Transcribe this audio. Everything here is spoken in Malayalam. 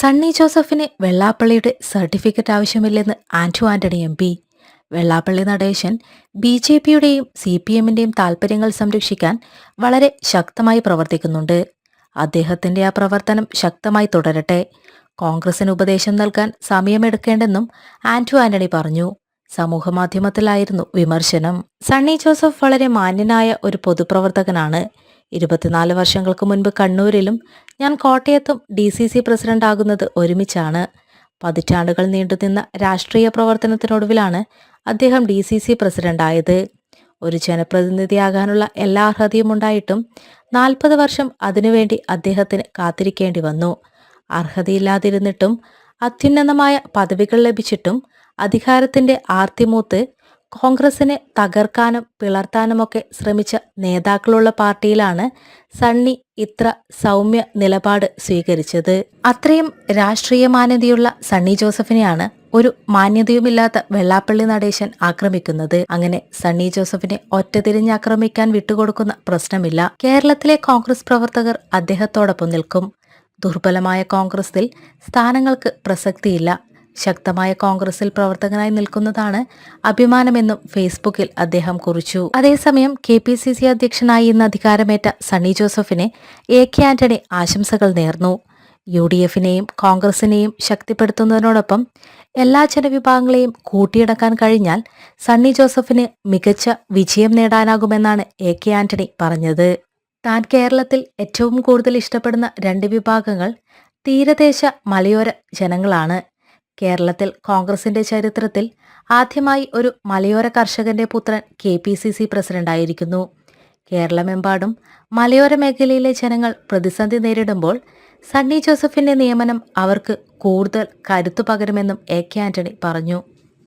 സണ്ണി ജോസഫിന് വെള്ളാപ്പള്ളിയുടെ സർട്ടിഫിക്കറ്റ് ആവശ്യമില്ലെന്ന് Anto Antony M P. Vellappally Natesan B J പിയുടെയും സി പി എമ്മിന്റെയും താൽപ്പര്യങ്ങൾ സംരക്ഷിക്കാൻ വളരെ ശക്തമായി പ്രവർത്തിക്കുന്നുണ്ട്. അദ്ദേഹത്തിന്റെ ആ പ്രവർത്തനം ശക്തമായി തുടരട്ടെ. കോൺഗ്രസിന് ഉപദേശം നൽകാൻ സമയമെടുക്കേണ്ടെന്നും ആന്റു ആന്റണി പറഞ്ഞു. സമൂഹമാധ്യമത്തിലായിരുന്നു വിമർശനം. സണ്ണി ജോസഫ് വളരെ മാന്യനായ ഒരു പൊതുപ്രവർത്തകനാണ്. ഇരുപത്തിനാല് വർഷങ്ങൾക്ക് മുൻപ് കണ്ണൂരിലും ഞാൻ കോട്ടയത്തും ഡി സി സി പ്രസിഡന്റ് ആകുന്നത് ഒരുമിച്ചാണ്. പതിറ്റാണ്ടുകൾ നീണ്ടുനിന്ന രാഷ്ട്രീയ പ്രവർത്തനത്തിനൊടുവിലാണ് അദ്ദേഹം ഡി സി സി പ്രസിഡന്റായത് ഒരു ജനപ്രതിനിധിയാകാനുള്ള എല്ലാ അർഹതയും ഉണ്ടായിട്ടും നാൽപ്പത് വർഷം അതിനുവേണ്ടി അദ്ദേഹത്തിന് കാത്തിരിക്കേണ്ടി വന്നു. അർഹതയില്ലാതിരുന്നിട്ടും അത്യുന്നതമായ പദവികൾ ലഭിച്ചിട്ടും അധികാരത്തിന്റെ ആർത്തിമൂത്ത് കോൺഗ്രസിനെ തകർക്കാനും പിളർത്താനുമൊക്കെ ശ്രമിച്ച നേതാക്കളുള്ള പാർട്ടിയിലാണ് സണ്ണി ഇത്ര സൗമ്യ നിലപാട് സ്വീകരിച്ചത്. അത്രയും രാഷ്ട്രീയ മാന്യതയുള്ള സണ്ണി ജോസഫിനെയാണ് ഒരു മാന്യതയുമില്ലാത്ത വെള്ളാപ്പള്ളി നടേശൻ ആക്രമിക്കുന്നത്. അങ്ങനെ സണ്ണി ജോസഫിനെ ഒറ്റതിരിഞ്ഞ് ആക്രമിക്കാൻ വിട്ടുകൊടുക്കുന്ന പ്രശ്നമില്ല. കേരളത്തിലെ കോൺഗ്രസ് പ്രവർത്തകർ അദ്ദേഹത്തോടൊപ്പം നിൽക്കും. ദുർബലമായ കോൺഗ്രസിൽ സ്ഥാനങ്ങൾക്ക് പ്രസക്തിയില്ല. ശക്തമായ കോൺഗ്രസിൽ പ്രവർത്തകനായി നിൽക്കുന്നതാണ് അഭിമാനമെന്നും ഫേസ്ബുക്കിൽ അദ്ദേഹം കുറിച്ചു. അതേസമയം കെ പി സി സി അധ്യക്ഷനായി ഇന്ന് അധികാരമേറ്റ സണ്ണി ജോസഫിനെ എ കെ ആന്റണി ആശംസകൾ നേർന്നു. യു ഡി എഫിനെയും കോൺഗ്രസിനെയും ശക്തിപ്പെടുത്തുന്നതിനോടൊപ്പം എല്ലാ ജനവിഭാഗങ്ങളെയും കൂട്ടിയിടക്കാൻ കഴിഞ്ഞാൽ സണ്ണി ജോസഫിന് മികച്ച വിജയം നേടാനാകുമെന്നാണ് എ കെ ആന്റണി പറഞ്ഞത്. താൻ കേരളത്തിൽ ഏറ്റവും കൂടുതൽ ഇഷ്ടപ്പെടുന്ന രണ്ട് വിഭാഗങ്ങൾ തീരദേശ മലയോര ജനങ്ങളാണ്. കേരളത്തിൽ കോൺഗ്രസിന്റെ ചരിത്രത്തിൽ ആദ്യമായി ഒരു മലയോര കർഷകന്റെ പുത്രൻ കെ പി സി സി പ്രസിഡന്റായിരിക്കുന്നു കേരളമെമ്പാടും മലയോര മേഖലയിലെ ജനങ്ങൾ പ്രതിസന്ധി നേരിടുമ്പോൾ സണ്ണി ജോസഫിന്റെ നിയമനം അവർക്ക് കൂടുതൽ കരുത്തു പകരുമെന്നും എ കെ ആന്റണി പറഞ്ഞു.